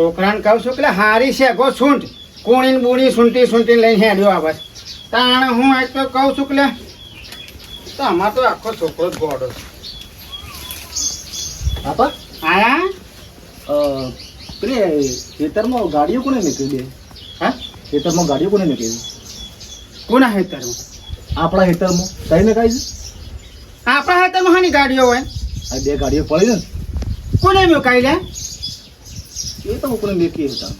છોકરાને કહું છું કે હારી છે ગો સૂંઠ કુણીને બુણી સૂંટી સૂંટી લઈને હેડ્યો આવે તાણે હું આજ તો કહું છું કે તો આમાં તો આખો છોકરો જ ગોડો છે. બાપા? આયા? પેલી ખેતરમાં ગાડીઓ કોને નીકળી દે હા? ખેતરમાં ગાડીઓ કોને નીકળી કોના ખેતરમાં? આપણા ખેતરમાં. કઈ ને કઈ આપણા ખેતરમાં હાની ગાડીઓ હોય. આ બે ગાડીઓ પડી ને. કોને મુકાઈ લે એ તો કોને મેકી હતા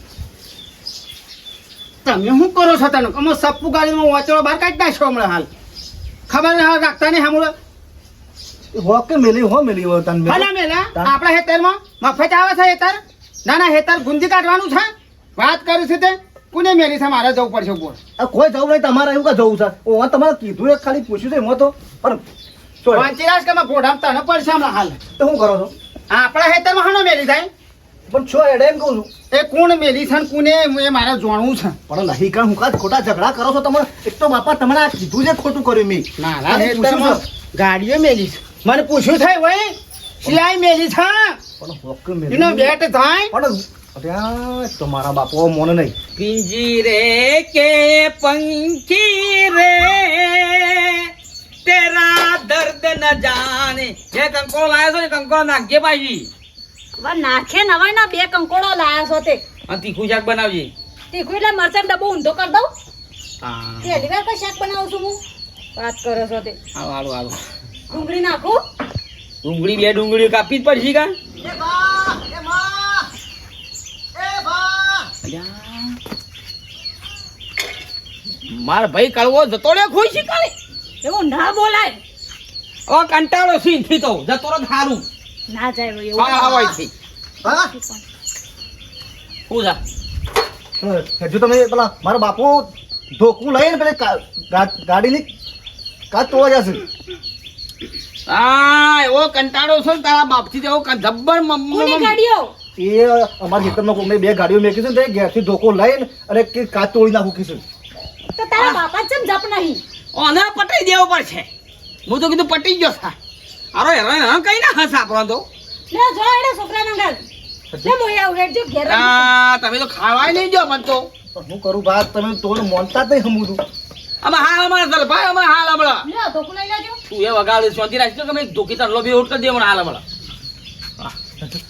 તમે શું કરો છો તને? અમે સપ્પુ ગાડીમાં વાંચડો બહાર કાઢી નાખશો હમણાં હાલ. ખબર હાલ રાખતા નહીં હમણાં એ હો કે મેલી? હો મેલી હો તન મેલા? મેલા? આપણા હેતરમાં મફત આવે છે હેતર ના ના હેતર ગુંજી કાઢવાનું છે. વાત કરું છું તે. કોને મેલી છે? મારે જવું પડશે બોલ. કોઈ જવું નહીં તમારે એવું કા જવું છે? ઓ તમારે કીધું એક ખાલી પૂછ્યું છે એમાં તો. પણ વાંચી વાંચીરાજ કે ઘોડા તને પડશે હમણાં હાલ. તો શું કરો છો? આપણા હેતરમાં હાનો મેલી થાય? પણ છો એડે એમ કહું છું. એ કોણ મેલી છે કોને? એ મારે જોણવું છે. પણ નહીં કારણ હું કાં ખોટા ઝઘડા કરો છો? તમે એક તો બાપા તમને આ કીધું છે ખોટું કર્યું મેં. મારા ના હેતરમાં ગાડીઓ મેલી છે. મને પૂછ્યું થાય ભાઈ સિલાઈ મેલી છે? પણ હોક મેલી એનો બેટ થાય? પણ અરે તમારા બાપો મોન નહીં. પિંજીરે કે પંખી રે તેરા દર્દ ન જાને જે કંકો લાયો છો ને કંકો નાખજે પાછી. નાખે નવાય ના બે કંકોડો લાયા છો તે. અને તીખું શાક બનાવજે. તીખું એટલે મરચાં ડબ્બો ઊંધો કરી દઉં. હા. પહેલી વાર કઈ શાક બનાવું છું હું. વાત કરો છો તે. હાલો હાલો હાલો. ડુંગળી નાખું. ડુંગળી બે ડુંગળી કાપી જ પડશે કા? માર ભાઈ કડવો જતો રે ખુશી કાલે એવું ના બોલાય. ઓ કંટાળો સીનથી તો જતો રે થારું ના જાય એવું. હા હા હોય છે. હા? હું જા હજુ તમે પેલા મારા બાપુ ધોકું લઈને પેલી ગાડીની કાચ તોડવા જશે. હા એવો કંટાળો છો ને તારા બાપથી એવો ક- જબ્બર મમ- કોની મમ- ગાડીઓ? એ અમારા ખેતરમાં બે ગાડીઓ મેકી છે ને તે ઘેરથી ધોકો લઈને અને કાચ તોડી નાખું તો તારા બાપા ચમ જપ નહીં. ઓને પટાઈ દેવો પડશે. હું તો કીધું પટી ગયો થા અરે હેરાન હા કઈ ના હસ આપણો તો? લે જો એડે છોકરાના ઘર. લે મોય આવ જો ઘેર આ તમે તો ખાવાય નહીં જો મન તો. હું કરું વાત તમે તોડ મોનતા જ નહીં હમું અમે હાલ અમાર દલ ભાઈ અમે હાલ હમણાં. લે ધોકું લઈ લેજો. તું એ વગાડ શાંતિ રાખજો કે મે ધોકી તાર લોબી ઉઠ કરી દે હમણાં હાલ હમણાં.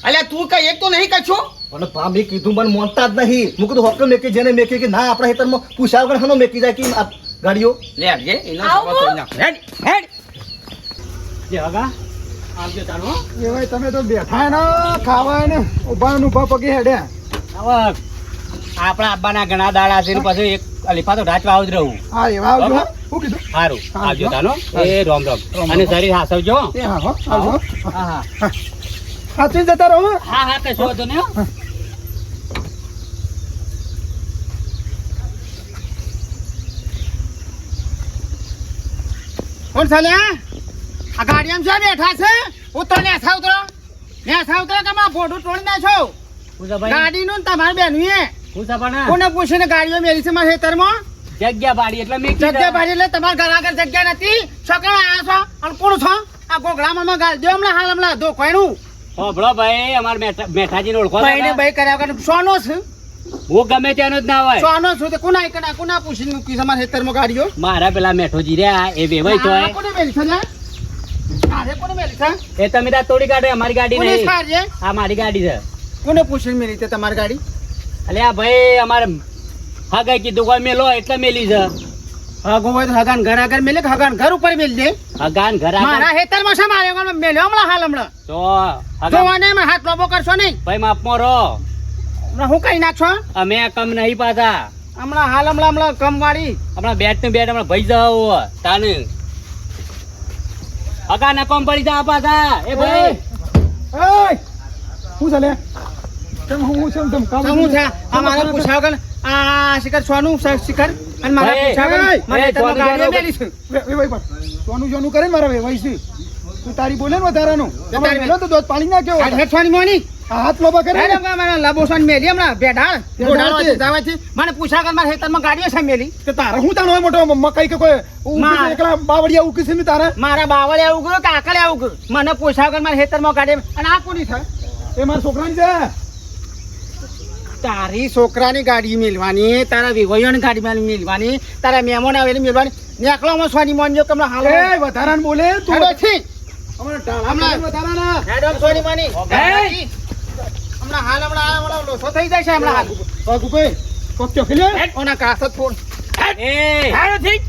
અલ્યા તું કઈ એક તો નહીં કછો અને પા મેં કીધું મને મોનતા જ નહીં. હું કીધું હોકર મેકી જેને મેકી કે ના આપણા ખેતરમાં પૂછાવ વગર હનો મેકી જાય કે ગાડીઓ? લે હેડ હેડ. જે હગા આવજો તારો એ ભાઈ તમે તો બેઠા ને ખાવા ને ઊભા ને ઊભા પગે હેડ્યા હવે આપણા આબાના ઘણા દાડા છે પછી એક અલીફા તો ઢાચવા આવું જ રહું. હા એવા આવજો બરાબર. કીધું? સારું આવજો હા. એ રોમ રોમ. અને શરીર હાસવજો એ હા હો આવજો. હા હા. સાચી જતા રહો હા. હા કશો વાંધો ને કોણ ચાલ્યા આ ગાડીમાં શું બેઠા છે? ઉતરો ને આથા ઉતરો. ને આથા ઉતરો કે માં ફોટો તોડી નાખો. ગાડીનું ને તમારી બેનું એ પૂજાભાઈ કોને પૂછીને ગાડીઓ મેલી છે મારા ખેતરમાં? જગ્યા પાડી એટલે મેં જગ્યા પાડી એટલે તમારા ઘર આગળ જગ્યા નથી. છોકરા આયા છો અને કોણ છો? આ ગોગડામાં ગાળ દો હમણાં હાલ હમણાં કોઈનું હોભળો ભાઈ અમાર મેઠાજી ને ઓળખો ભાઈ ને? ભાઈ કર્યા વગર સોનો છે. હું ગમે ત્યાંનો જ ના હોય. સોનો છું તે કોના એકના કોના પૂછીને મૂકી છે મારા ખેતરમાં ગાડીઓ? મારા પેલા મેઠોજી રહ્યા એ વેવાય તો કોને મેલ છે લે? કોને મેલી છે? એ તમે તા તોડી કાઢે અમારી ગાડી નહીં. આ મારી ગાડી છે. કોને પૂછીને મેલી છે તમારી ગાડી? એટલે આ ભાઈ અમારે હગાઈ કીધું કોઈ મેલો એટલે મેલી છે. હગો હોય તો હગાન ઘર આગળ મેલે હગાન ઘર ઉપર મેલી દે? હગાન ઘર આગળ. મારા ખેતરમાં છે મારે મેલ્યો હમણાં હાલ હમણાં? તો જોવાને માં હાથ લોબો કરશો નહીં. ભાઈ માપમાં રહો હમણાં હું કઈ નાખશો? અમે કમ નહીં પાછા. હમણાં હાલ હમણાં હમણાં કમ વાળી હમણાં બેટ ને બેટ હમણાં ભાઈ જાવ તાને. હગા ના કોમ પડી જા પાછા. એ ભાઈ. શું ચાલે હું છે આ મારા પૂછ્યા કન આ શિખર સોનું શિખર અને મારા ભાઈ, કન મને મારે ગાડી મેલી છે. મેલી છે સોનું જોનું કરે મારા ભાઈ છે તું તારી બોલે ને વધારાનું. તારી તમારે બોલે. તો દોધ પાણી નાખ્યો કેવો હેઠવાની મોની. હાથ લોબા કરે ને મારા લબોસન મેલી હમણાં. બેઢાળ. બેઢાળ ગોઢાળો છે. મને પૂછા કર મારા ખેતરમાં ગાડીઓ છે મેલી. કે તારે? હું તાણો મોટો મકાઈ કે કોઈ ઉકી એકલા બાવળિયા ઉકી છે ને તારે? મારા બાવળે આવું ગયું કે આવું ગયું મને પૂછા કર મારા ખેતરમાં ગાડી અને આ કોની છે? એ મારા છોકરાની છે. તારી છોકરાની ગાડી મેલવાની તારા વિવયોની ગાડી મેલવાની તારા મહેમાન આવે એને મેલવાની નેકળોમાં સોની મોનજો કમલા હાલો. એ વધારાને બોલે તું છે. હમણાં ટાળા હમણાં. વધારાના. હેડો સોની મોની. એ! હમણાં હાલ હમણાં હમણાં લોસો થઈ જાય છે હમણાં હાલ? વાઘુભાઈ કોક ચોખી લે ઓના કાસત ફોન. એ. હારો ઠીક.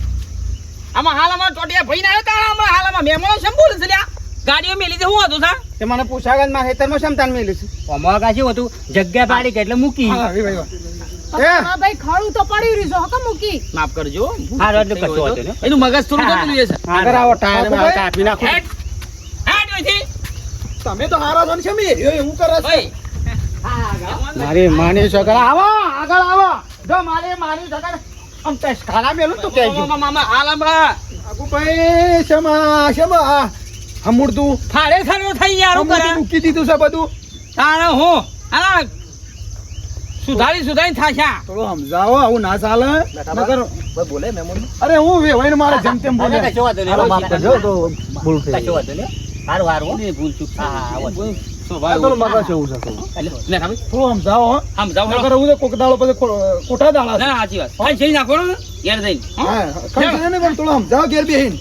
આમાં હાલ આમાં ચોટિયા ભાઈ ના હતા આમાં હાલ આમાં મહેમાનો શેમ છે લ્યા? ગાડીઓ મેલી દે હું હતું સા તે મને પૂછાગત મારા ખેતરમાં શેમ તાન છે? અમારા શું હતું? જગ્યા પાડી એટલે મૂકી. હા ભાઈ ભાઈ. એ. ખડું તો પડી રહ્યું છે હકો મૂકી? માફ કરજો. હારો એટલે કશો હતો એનું મગજ થોડું થોડું લે છે. આગળ આવો ટાયરમાં કાપી નાખો. હેડ. હેડ તમે તો હારા છો ને છે મેં એવું કરે છે. મારી માની છોકરા આવો આગળ આવો. જો મારી માની છોકરા આમ તે ખાના મેલું તો કહેજો. મામા, મામા, હાલ હમણાં. વાઘુભાઈ શેમાં શેમાં? આ હમુડતું ફાડે ખાડો થઈ યાર હું મૂકી દીધું છે બધું. તાણે હું? સુધારી સુધારી થાશા. થોડું સમજાવો આવું ના ચાલે. નકર બોલે મહેમાન અરે હું વેવાઈને મારે જેમ તેમ બોલે. કશો વાંધો નહીં. માફ કરજો તો ભૂલ થઈ કશો વાંધો નહીં. હારું, હારું, હો. ભૂલ ચૂક હા, એવો. મગજ એવું છે થોડું. એટલે, થોડું સમજાવો હો. સમજાવો, નકર હું તો કોક દાડો પછી ખો- ખોટા છે. ના, સાચી વાત. ખાઈ જઈ નાખો ને, ઘેર જઈને. હા કઈ ને પણ થોડું સમજાવો ઘેર બેહીને.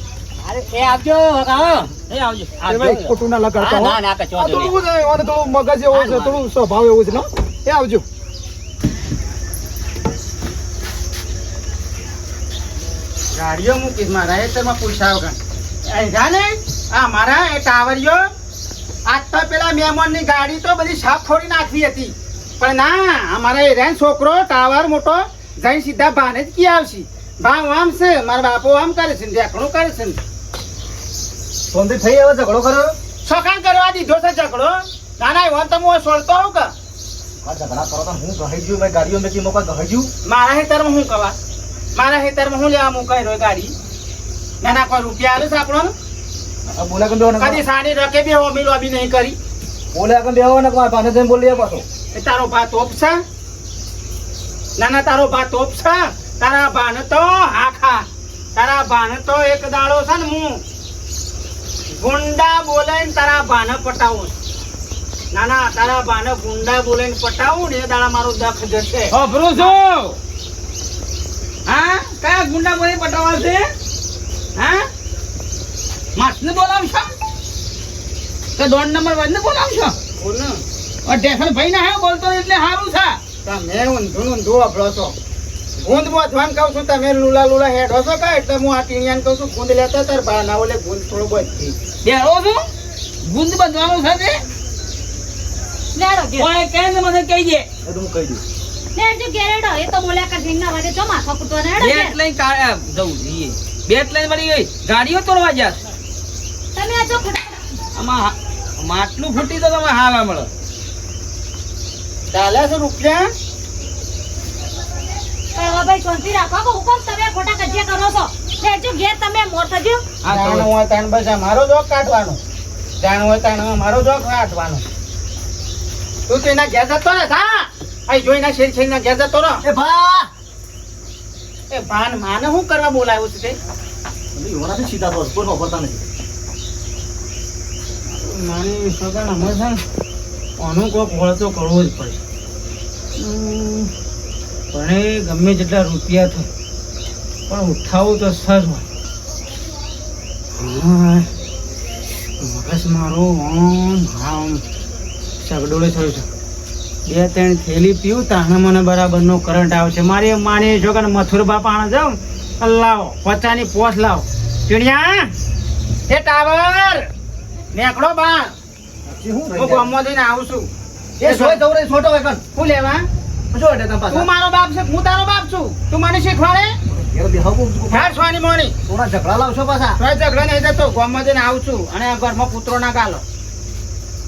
એ આવજો કાકા. એ આવજો. એ ભાઈ ખોટું ના લગાડતા ના, ના, કશો થોડું નહીં. શું છે, આને થોડું મગજ એવો છે થોડું સ્વભાવ એવો છે ને એ આવજો ગાડીઓ મૂકીશ મારા ખેતરમાં પૂછાવ કણ અહીંયા આ મારા એ ટાવરીઓ આજ તો પેલા મહેમાનની ગાડી તો બધી સાફ ખોડી નાખવી હતી. પણ ના અમારા એરિયાનો છોકરો ટાવર મોટો જઈ સીધા ભાને જ કી આવશે. ભાવ આમ છે મારા બાપો આમ કરે છે ને ઢેકણું કરે છે શાંતિ થઈ આવે ઝઘડો કરો સોખાણ કરવા દીધો છે ઝઘડો. ના ના એવો તો હું છોડતો હોઉં કે. ઝઘડા કરો તો હું ગહી ગયું મેં ગાડીઓ મેં મોકા ગહી ગયું? મારા હેતરમાં હું કવા? મારા હેતરમાં હું લેવા મૂકાઈ રહ્યો ગાડી? ના ના કોઈ રૂપિયા આવે છે આપણો આ બોલ્યા કે બેહો ને કદી સાડી રકે બે હોમી લોબી નહીં કરી. બોલ્યા કે બેહો ને મારા પાસે જઈને બોલી પાછો. એ તારો ભા તોપ છે ના ના તારો ભા તોપ છે તારા ભાને તો આખા તારા ભાને તો એક દાડો છે ને હું ગુંડા બોલાઈને તારા ભાને પટાવું ના ના તારા ભાને ગુંડા બોલાઈને પટાવું ને એ દાડા મારો દખ જશે. અભરું છું. હા? કયા ગુંડા બોલી પટાવા છે? માસને બોલાવશો? તો દોઢ નંબર વાળને બોલાવશો? બોલ. ને આ ઢેસણ ભાઈ ના હે બોલતો એટલે સારું છે. તમે ઊંધું ઊંધું અભળો છો. ગુંદ બોધવાન કહું છું તમે લુલા લુલા હેડો છો કા એટલે હું આ ટીણિયાને કહું છું ગુંદ લેતા તાર બા ના ઓલે ગુંદ થોડું બધી બેરો છું? ગુંદ બંધવાનું છે તે? ને મને કહી દે? એ હું કહી દઉં. લેડજો ઘેરેડો એ તો બોલ્યા કર ના વાગે જો માથા કૂટવા ને હેડો બેટ. લઈને કા- આ, જવું જોઈએ. બેટ લઈ વળી ગઈ ગાડીઓ તોડવા જા આમાં માટલું ફૂટી તો તમે હાલ મળે ચાલે છે રૂપિયા? કળવા ભાઈ શાંતિ રાખો. કે હુકમ તમે ખોટા કજિયા કરો છો? લેડજો ઘેર તમે મોર થજો. હા જાણ હોય તાણ બસ અમારો જોક કાઢવાનો. હોય તાણ મારો જોક કાઢવાનો. તું તેના ઘેર જતો ને થા અહીં જોઈને શેર શેર ના ઘેર જતો રહો. એ ભા! એ ભાન માને શું કરવા બોલાવ્યું છે તે? સીધા તો કોઈ વાપરતા નથી મારી સગા અમે છે ને કોઈક વળ વળતો કરવો જ પડે. પણ ગમે જેટલા રૂપિયા થાય પણ ઉઠાવું તો સર હોય. મગજ મારું આમ આમ સગડોળે થયું છે. બે ત્રણ થેલી પીવું તાણે મને બરાબરનો કરંટ આવે છે. મારી માની જો કે મથુર બાપા જાઉં લાવો પચાની પોસ લાવો. ચીડિયા એ ટાવર! નેકડો બા. હું? ગામમાં જઈને આવું છું. એ સોય જવરે છોટો એકન હું લેવા? જો એટલે તમે તું મારો બાપ છે હું તારો બાપ છું. તું મને શીખવાડે? ઘેર બેહવું હેડ સોની મોની. થોડા ઝઘડા લાવશો પાછા. તોય ઝઘડો નહીં જતો ગામમાં જઈને આવું છું અને આ ઘરમાં પુત્રો ના ગાલો.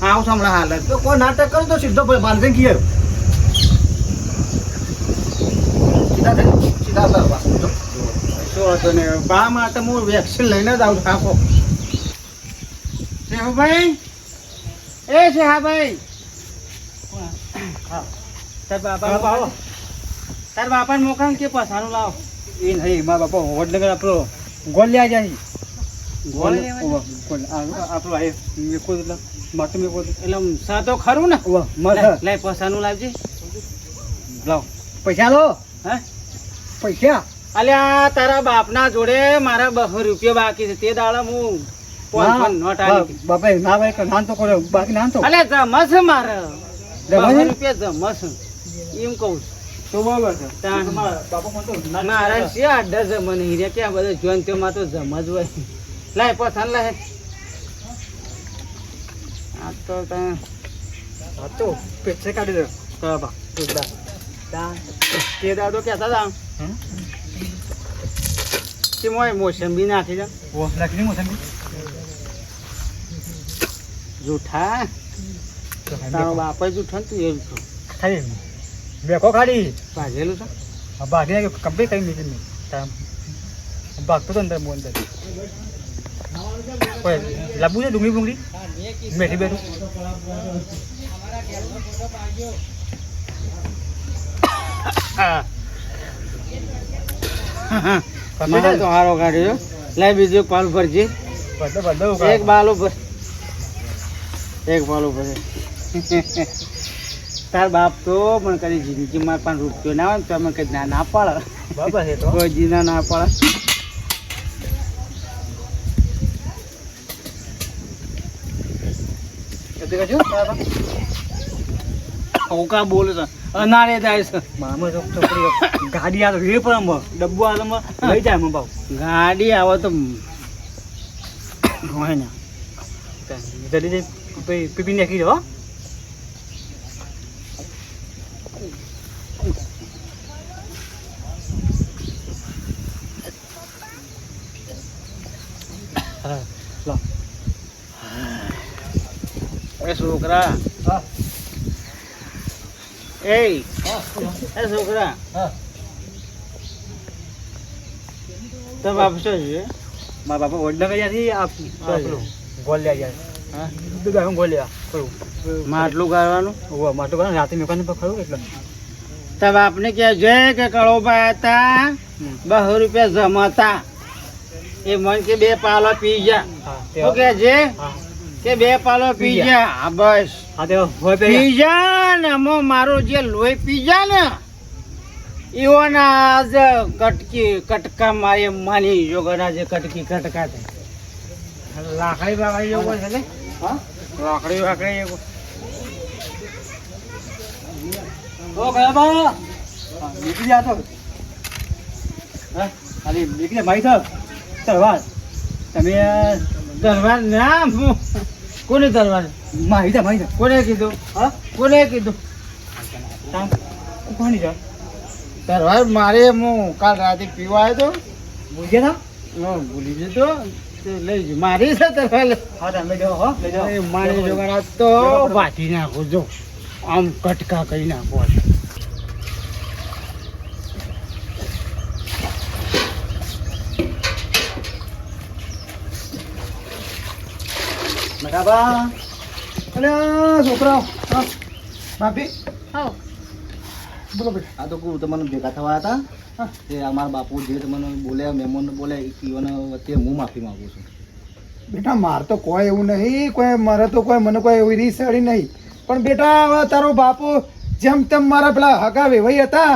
આવું છું હમણાં હાલ તો કોઈ નાટક કરું તો સીધો બાંધે ઘેર સીધા સીધા હતો ને બા માટે હું વેક્સિન લઈને જ આવું છું આખો. શેહુભાઈ એ શેહાભાઈ તાર બાપા. તાર બાપાને મોકલ કે પસાનું લાવ. એ નહીં મારા બાપા વડનગર આપણો ગોલ જાય. ગોલ. આપણો આ મેકો એટલે માટું મેકો એટલે. એટલે સા ખરું ને? ઓવા, મસ્ત. લે- લે પસાનું લાવજે. લાવ. પૈસા લો. હે? પૈસા. અલ્યા તારા બાપના જોડે મારા બસો રૂપિયા બાકી છે. તે દાડા હું બાપા ના ભાઈ કે નાન કરો બાકી નાન તો અલ્યા મારે? બસો રૂપિયા જમસ એમ કહું છું. તો બરાબર છે. બાપા તો ના- મારા છે આડા જમન હીરે ક્યાં બધે જોન તેમાં તો જમ જ હોય. લાય પસંદ લાય આ તો તાણ હા તો પૈસે કાઢી દે. તો ઉધડા. તે દાડો કહેતા હતા હમ? કે મોય મોસંબી નાખી દે મોસંબી? જૂઠા? તારો બાપ જૂઠો ને તું એ જૂઠો ખાઈ બેકો ખાડી. ભાજેલું છે? ના કંપની કઈ મીધી નહીં તામ ભાગતો તો અંદર મો અંદર. લાબુ છે ડુંગળી બુંગળી મેઠી બેઠું. હા. મને તો હારો કાઢ્યો લાય બીજો પાલું ભરજે. એક બાલો ભર એક બાલું ભરે. તાર બાપ તો પણ કદી જિંદગીમાં પણ રૂપિયો ના હોય ને તો અમે કદી ના ના પાડે. બરાબર છે તો. કોઈ જીના ના પાડે. ઓકા બોલે છે? અનારે જાય છે. મામા છોકરી ગાડી આવે રે પણ ડબ્બો આમ લઈ જાય બાપ. ગાડી આવે તો હોય ને. જલ્દી જઈ પછી પીપી નાખી દો લો. એ છોકરા એ એ છોકરા. તો બાપ શું છે મારા બાપા વડલા ગયા છે આ હા, પેલું ગયા હા? ખરું. માટલું ગાળવાનું? ઓવા માટલું કરે રાતે મેકાને પર ખરું એટલે. તાર આપને કહે છે કે કળોબા હતા બસો રૂપિયા જમાતા. એ મન કે બે પાલો પી હા કે જે કે બે પાલો પી પી હા બસ. પે જા ને એમાં મારું જે લોહી પી જા ને એવો ના આજ કટકી કટકા મારી માની યોગના જે કટકી કટકા થાય. લાખાઈ બાબા જેવું છે ને? હા? વાકડી એવું તો કયા બા. નીકળી જા તો. હા અરે નીકળી માઈ તો. તરવાર તમે તલવાર ના કોને જા માઈ જા. કોને કીધું? હા? કોને કીધું? કોની જા? તલવાર મારે હું કાલ રાતે પીવા આવ્યો ભૂજે ભૂલી ગયા ભૂલી જતો તે. લઈ જ મારી છે તલવાર હા તમે જો હો. લઈ જાઓ. મારી જોગણા તો વાટી નાખું જો. આમ કટકા કરી નાખો બરાબર. અરે છોકરાઓ હા. માફી હો બોલો બેટા. આ તો કહું તમને ભેગા થવા હતા. તે અમારા બાપુ જે તમને બોલે મહેમાન બોલે એ પીવાને વચ્ચે હું માફી માગું છું. બેટા મારે તો કોઈ એવું નહીં કોઈ મારે તો કોઈ મને કોઈ એવી રીત સાડી નહીં. પણ બેટા હવે તારો બાપુ જેમ તેમ મારા પેલા હગા વેવાઈ હતા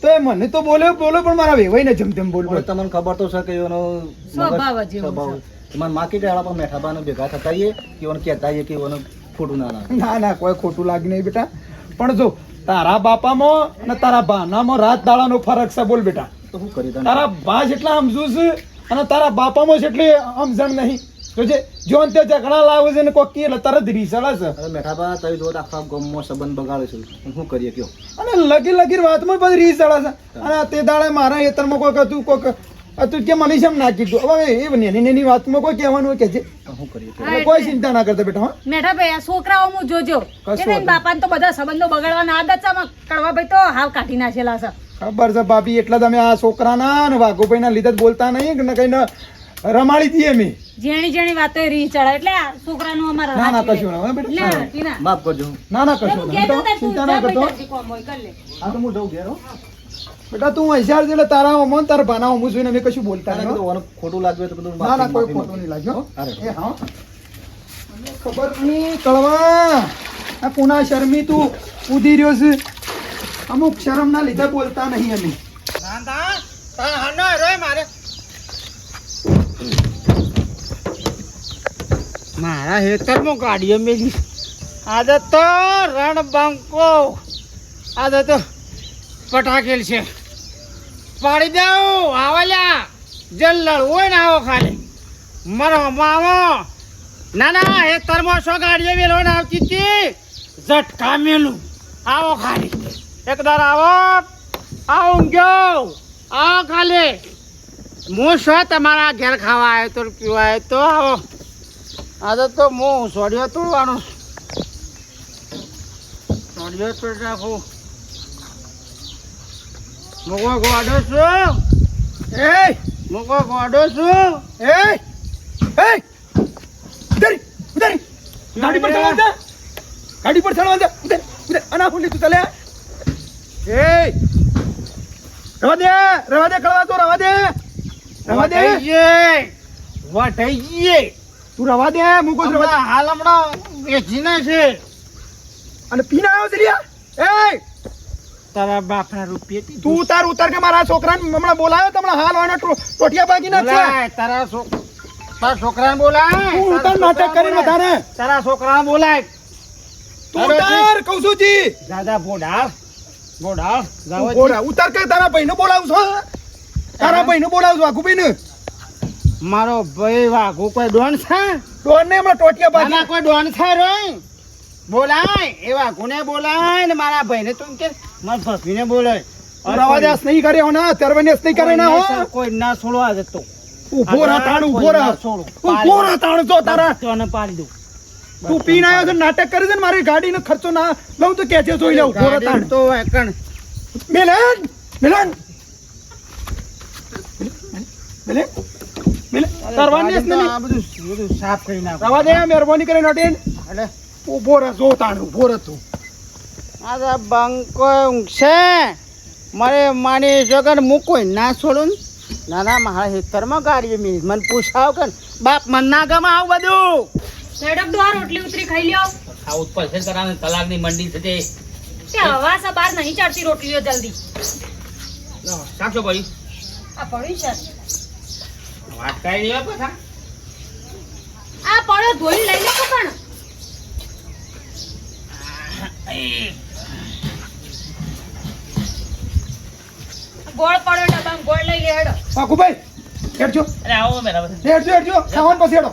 તો એ મને તો બોલ્યો બોલો પણ મારા વેવાઈ ને જેમ તેમ બોલ્યો. તમને ખબર તો છે કે એનો સ્વભાવ જ સ્વભાવ તમારે માકી ગયા પણ મેઠાબાને ભેગા થતા કે એઓને કહેતા કે એઓને ખોટું ના લાગે. ના ના કોઈ ખોટું લાગે નહીં બેટા. પણ જો તારા બાપામાં અને તારા બાનામાં રાત દાડાનો ફરક છે બોલ બેટા. તો શું કરી તારા બા જેટલા સમજુ છે અને તારા બાપામાં જેટલી સમજણ નહીં. તો જે જોન તે ઝઘડા લાવે છે ને કોક કે એટલે તરત રીસળે છે. હવે મેઠાબા તમે જો તો આખા ગામમાં સંબંધ બગાડે છે. શું કરીએ કયો? અને લગી લગી વાતમાં પછી રીસ ચડે છે અને તે દાડે મારા હેતરમાં કોઈક હતું કોઈક હતું કે મને શેમ ના કીધું? હવે એ નેની નેની વાતમાં કોઈ કહેવાનું કે છે કોઈ ચિંતા ના કરતા બેટા હા. મેઠા ભાઈ આ છોકરાઓ હું જોજો. એને બાપાને તો બધા સંબંધો બગાડવાના આદત છે કડવા ભાઈ તો હાવ કાઢી નાખેલા છે. ખબર છે ભાભી એટલા તમે આ છોકરાના ને વાઘોભાઈના લીધે જ બોલતા નહીં કે કઈ રમાડી દઈએ અમે જેણી જેણી વાતો રી ચડે એટલે આ છોકરાનું અમારા ના ના કશું ના બેટા માફ કરજો. ના ના કશું ના તું ચિંતા ના કરતો તારી કોમ હોય, કર લે. આ તો હું જઉં ઘેર હો. બેટા તું હોશિયાર છે એટલે તારા મન તાર ભાના અમુ જોઈને અમે કશું બોલતા નહીં હો. કીધું ઓને ખોટું લાગ્યું તો બધું ના ના કોઈ ખોટું નહીં લાગ્યો. એ હા મને ખબર નહીં કળવા. આ કોના શરમી તું ઉધી રહ્યો છે. અમુક શરમના લીધે બોલતા નહીં અમે. મારે. મારા હેતરમાં ગાડીઓ મેલી. આજે તો રણ બંકો. આજે તો પટાકેલ છે. પાડી દઉં આવ્યા જે લડવું હોય ને આવો ખાલી. મારો મામો. ના ના હેતરમાં સો ગાડીએ વેલો ને આવતી હતી ઝટકા મેલું. આવો ખાલી. એકદાર આવો. આવું ગયો. આવો ખાલી. હું શો તમારા ઘેર ખાવા આવ્યો તો પીવા આવ્યો તો? આવો. આજે તો હું સોડિયો તોડવાનો સોડિયો તોડી નાખું મૂકો ગોડો છું. એ મોકો ગોડો છું. એ એ ઉતરી ઉતરી. ગાડી પર ચડવા દે. ગાડી પર ચડવા દે. ઉતાર ઉતાર. અના ફૂલી તું તલે એ રવા દે રવા દે કળવા તો રવા દે. રવા દે. વટાઈએ. વટાઈએ. તું રવા દે મુકો રવા હમણાં હાલ હમણાં વેચીને છે. અને પીના આવ્યો છે લ્યા. એ તારા બાપના રૂપિયા તું ઉતાર ઉતાર કે મારા છોકરાને હમણાં બોલાયો તો હમણાં હાલ વાળા ટોટિયા બાકી ના છે બોલાય તારા તારા છોકરાને બોલાય તું ઉતાર નાટક કરી વધારે. તારા છોકરાને બોલાય. તું ઉતાર કહું છું જી. દાદા બોડા બોડા તું બોડા ઉતાર કે તારા ભાઈને બોલાવું છું તારા ભાઈને બોલાવું છું આખુભાઈને મારો ભાઈ વાઘુ કોઈ ડોન છે? ડોન ને હમણાં ટોટિયા બાકી કોઈ ડોન છે રોય? બોલાય એવા ગુને બોલાય ને મારા ભાઈને તું કે મારા બોલાય. તું નહીં કરે હો ના તરવાની નહીં કરે ના હો. કોઈ ના છોડવા જતો ઊભો રહા તાણ ઊભો રહા. ઊભો રહા તાણ જો તારા. તને પાડી દઉં. તું પીને આવ્યો છે નાટક કરે છે ને મારી ગાડીનો ખર્ચો ના લઉં તો કે છે જોઈ લઉં. ઊભો રહા તાણ. તો એકણ મિલન મિલન. મિલન મિલન. તરવાની જ ગાડી તો નહીં. આ બધું બધું સાફ કરી નાખ. રવા દે મહેરબાની કરીને નોટેન. એટલે ઊભો રહે જો તાણ ઊભો રહે તું. આ તો બંકો ઊંઘશે? મારે માની જગન હું ના છોડું ને. ના મારા હેતરમાં ગાડી મિલ. મને પૂછાવ કે બાપ મન ના ગમે આવું બધું? સડક દો રોટલી ઉતરી ખાઈ લ્યો. આ ઉપર છે કરાને તલાકની મંડી છે તે. હવા સ બહાર નહીં ચડતી રોટલીઓ જલ્દી. સાચો ભાઈ આ પડ્યું છે. વાત કાઈ નહીં પાછા. આ પડ્યો ધોઈ લઈ લે પણ. ગોળ પડ્યો ડબ્બામાં ગોળ લઈ લે હેડો. પાકુભાઈ હેડજો. અરે આવો મેરા હેડજો હેડજો. સામાન પછી હેડો.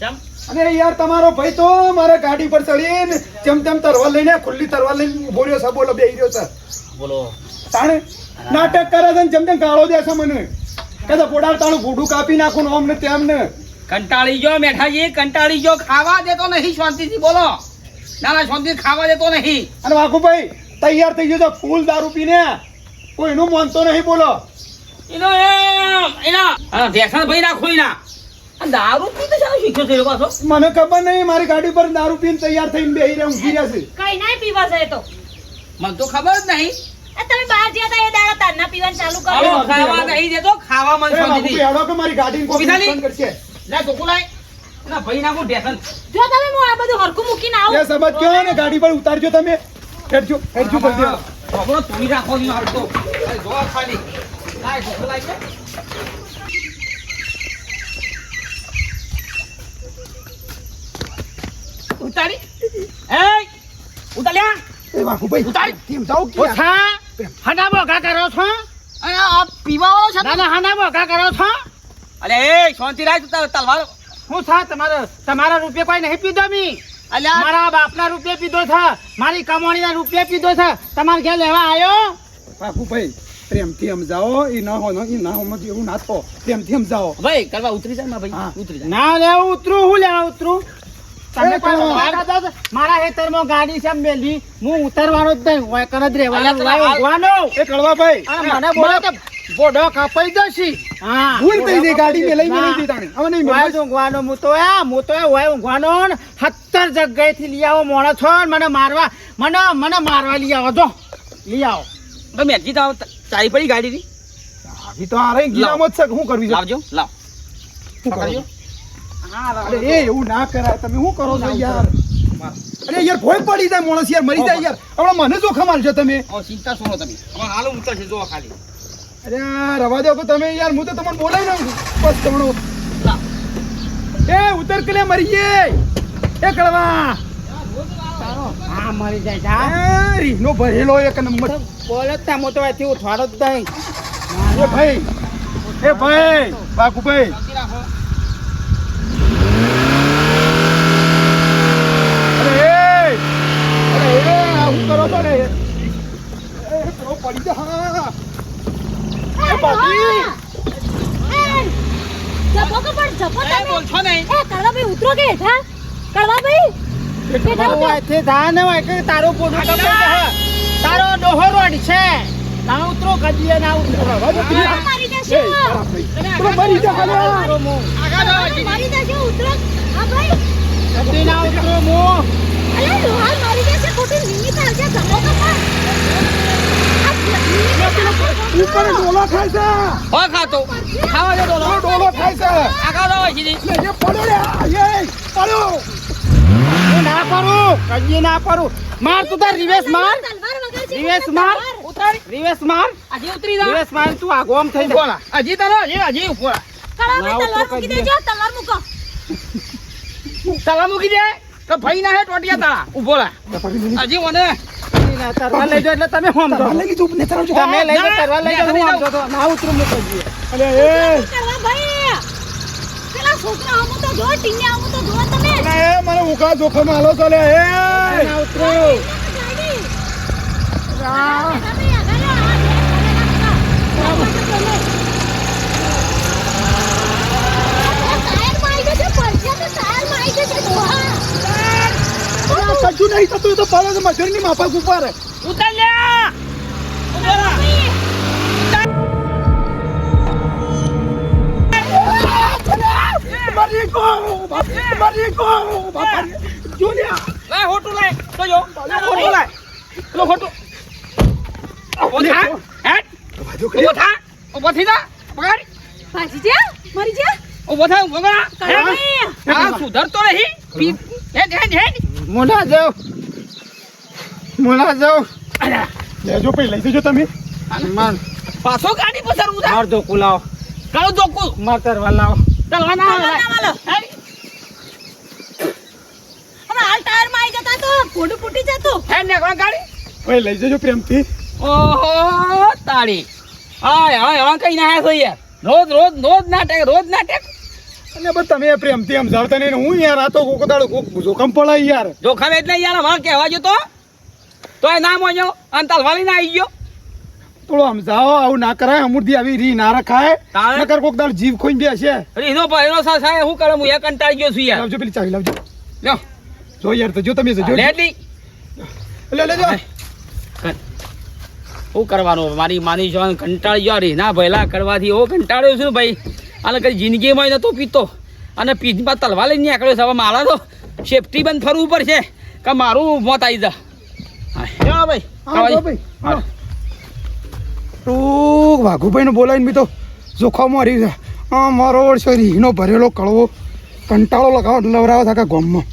ચમ? અરે યાર તમારો ભાઈ તો મારા ગાડી પર ચડીને જેમ તેમ તરવા લઈને ખુલ્લી તરવા લઈને ઊભો રહ્યો છે બોલો બેહી રહ્યો છે. બોલો. તાણે નાટક કરે છે ને જેમ તેમ ગાળો દે છે મને. કદા પોડાર તાણું ભૂડું કાપી નાખું ને અમને તેમને કંટાળી ગયો મેઠાજી કંટાળી ગયો. ખાવા દેતો નહીં શાંતિથી બોલો. ના ના શાંતિથી ખાવા દેતો નહીં. અને વાઘુભાઈ તૈયાર થઈ ગયો છે ફૂલ દારૂ પીને. કોઈનું માનતો નહીં બોલો. એનો એમ એના. હા દેખાણ ભાઈ રાખો એના. આ દારૂ પીતો ચાલો શીખ્યો છે પાછો. મને ખબર નહીં મારી ગાડી પર દારૂ પીને તૈયાર થઈને બેહી રહ્યા ઊભી રહ્યા છે. કઈ ના પીવા છે તો. મને તો ખબર જ નહીં. તમે બહાર જ્યાં તા એ દાડા તારના પીવાનું ચાલુ કરો. ખાવા નહીં દેતો ખાવા મન એ શાંતિથી વાઘુભાઈ હેડો કે મારી ગાડી કોઈ? નુકસાન કરશે. લે ના ભાઈ નાખો વ્યસન જો તમે હું આ બધું હરકું મૂકીને એ આવું સમજ કયો ને ગાડી પર ઉતારજો તમે. હેડજો હેડજો કરી દેવા રાખો નહીં હાલતો અરે જો આ ખાલી. લાય ટોકું લાય છે ઉતારી. એ ઉતાર્યા. એ વાઘુભાઈ ઉતાર. કેમ જાઓ કે ઓછા હાના બોગા કરો છો? અને આ પીવા વાળો છે ના ના હાના બોગા કરો છો? અલે એ શાંતિ તલવાર. હું થા તમારો તમારા રૂપિયા કોઈ નહીં પીધો મી. અલ્યા. મારા બાપના રૂપિયા પીધો છે. મારી કમાણીના રૂપિયા પીધો છે. તમારે ઘેર લેવા આવ્યો વાઘુભાઈ પ્રેમથી સમજાવો. એ ન હો એ ના હો એવું ના થો પ્રેમથી સમજાવો. ભાઈ કરવા ઉતરી જાય ભાઈ. ઉતરી જાય ના લેવું ઉતરું. હું લેવા ઉતરું? તમે હેતરમાં? મારા ગાડી છે મેલી હું ઉતરવાનો જ નહીં. હોય જ રહેવાનો. અને મને બોલો. તો બોડો કપાઈ જશે? હા. ભૂલ થઈ ગઈ ગાડી મે લઈ મેં લઈ તાણે હવે નહીં મેં જ ઊંઘવાનો હું તો આ મુ તો હોય ઊંઘવાનો ને સત્તર જગ્યાએથી લઈ આવો મોણા છો મને મારવા મને મને મારવા લઈ આવો જો. લઈ આવો. ભાઈ મેરજી તો ચાઈ પડી ગાડી ની આવી તો આ રહી ગિરામત છે કે શું કરવી છે? લાવજો લાવ. શું કરજો હા અરે એ એવું ના કરાય. તમે શું કરો છો યાર? અરે યાર ભોય પડી જાય માણસ યાર મરી જાય યાર. હવે મને જોખમ આલશો તમે. ચિંતા શું તમે? હવે હાલ ઉતરશે જો ખાલી. અરે રવા દો તમે યાર હું તો તમને બોલાવી નાખું બસ તમારો એ ઉતર કે મરીએ. એ કળવા હા મરી જાય જા. રીનો ભરેલો એક નંબર. બોલો તા મોટો એથી ઉઠવાડો તો એ ભાઈ એ ભાઈ બાકુભાઈ. ભાઈ અરે અરે એ આ શું કરો છો ને? એ પડી જા. હા બાકી જપો કે પણ જપો એ તમે. બોલશો નહીં. એ કળવાભાઈ ઉતરો કે હેઠા. કળવાભાઈ બેઠા તું અહીંથી જા હોય કે તારો કઈ તારો ડોહો રોડ છે. ના ઉતરો કદીએ ના ઉતરો. મારી દેશે. હાલે ઉતરો મો. જાઓ હજી. મારી દેશે ઉતરો. હા ભાઈ. કદી ના ઉતરો મો. અલે લોહાર મારી દેશે ખોટી નિમિત્ત આવજે જપો કે પણ. આ નિમિત્ત ઉપર ડોલો ખાય છે હો ખાતો. ખાવા દે ડોલો. ડોલો ખાય છે આગળ જાઓ હજી. લે, એ પડ્યો રે આ, એ પડ્યો હું ના કરું. કદી ના કરું. માર તું તાર રિવેશ માર. તલવાર રિવેશ માર. ઉતાર. રિવેશ માર. હજી ઉતરી જા. રિવેશ માર. તું આ ગોમ થઈ જા હજી તારો એ હજી ઉપર કળવાભાઈ ના, તલવાર મૂકી દેજો તલવાર મૂકો. તલા મૂકી દે? તો ભાઈ ના હે ટોટિયા તારા. ઊભો રે. હજી મને તરવા લઈ જાઓ એટલે તમે હોમ તારા લઈ ને તમે લઈ જાઓ તરવા લઈ જાઓ હું તો તો ના ઉતરું મૂકો જઈએ અલે એ કળવાભાઈ પેલા છોકરા આવું તો જો ટીંગે આવું તો જો તમે અલે એ મને ઉકા જોખમ આલો તો લે એ ના ઉતરું તો ડોહા કશું નહીં થતું એ તો પડે મજૂરની માફક ઉપર ઉતાર લે મરી બાપ, મરી ગયો બાપા જો લે આ. લાય હોટું લાય તો જો. હોટું લાય. લો હોટું. ઊભો થા હેટ ઊભો થા ઊભો થઈ જા પકડ. ભાજી જા મરી જા. ઊભો થા ઊભો કરા. કળવાભાઈ આ સુધરતો નહીં. હેડ હેડ હેડ. મુના જાઓ. મુના જાઓ. લેજો પઈ લઈ જજો તમે. માર પાછો ગાડી પસાર ઉધા માર ધોકું લાવો. કાળો દોકુ માર તરવા લાવો. ચાલવા ના ના. હેડ. હવે હાલ ટાયરમાં આવી જતા તો. ફોડું ફૂટી જતું. હે ને કોણ ગાડી. ઓય લઈ જજો પ્રેમથી. ઓહો તાળી. હાય હાય હા કઈ ના છો યાર? રોજ રોજ રોજ નાટક રોજ નાટક. અને બસ તમે પ્રેમથી સમજાવતા નહીં હું યાર આ તો કોક દાડો કોક જોખમ પડાય યાર. જોખમ એટલે યાર અમારે કહેવા જો તો? તો એ ના મોજો અને તલવાલી ના આવી ગયો? થોડો સમજાવો આવું ના કરાય અમૂર્તિ આવી રી ના રખાય? નકર કોક દાડો જીવ એનો બેસે. એનો ભાઈનો સા હું કરે? હું એ કંટાળી ગયો છું યાર. લાવજો પેલી ચાવી લાવજો. લ્યો. જો યાર તો જો તમે જો. લેટલી લે લેજો શું કરવાનું? મારી માની જો કંટાળી ગયો. રીના ભયલા કરવાથી ઓ કંટાળ્યો છું ભાઈ. અને કઈ જિંદગીમાં નહોતો પીતો. અને પીધમાં તલવા લઈને નીકળ્યો છે. હવે મારા તો સેફટી બંધ ફરવું પડશે કે મારું મોત આવી જા. હા. ભાઈ. હા, જો ભાઈ. હા. હા. તું વાઘુભાઈ ને બોલાવીને બી તો જોખમ મારી છે. આ મારો છે રીહનો ભરેલો કળવો કંટાળો લગાવો લવરાવો થાકા ગોમમાં.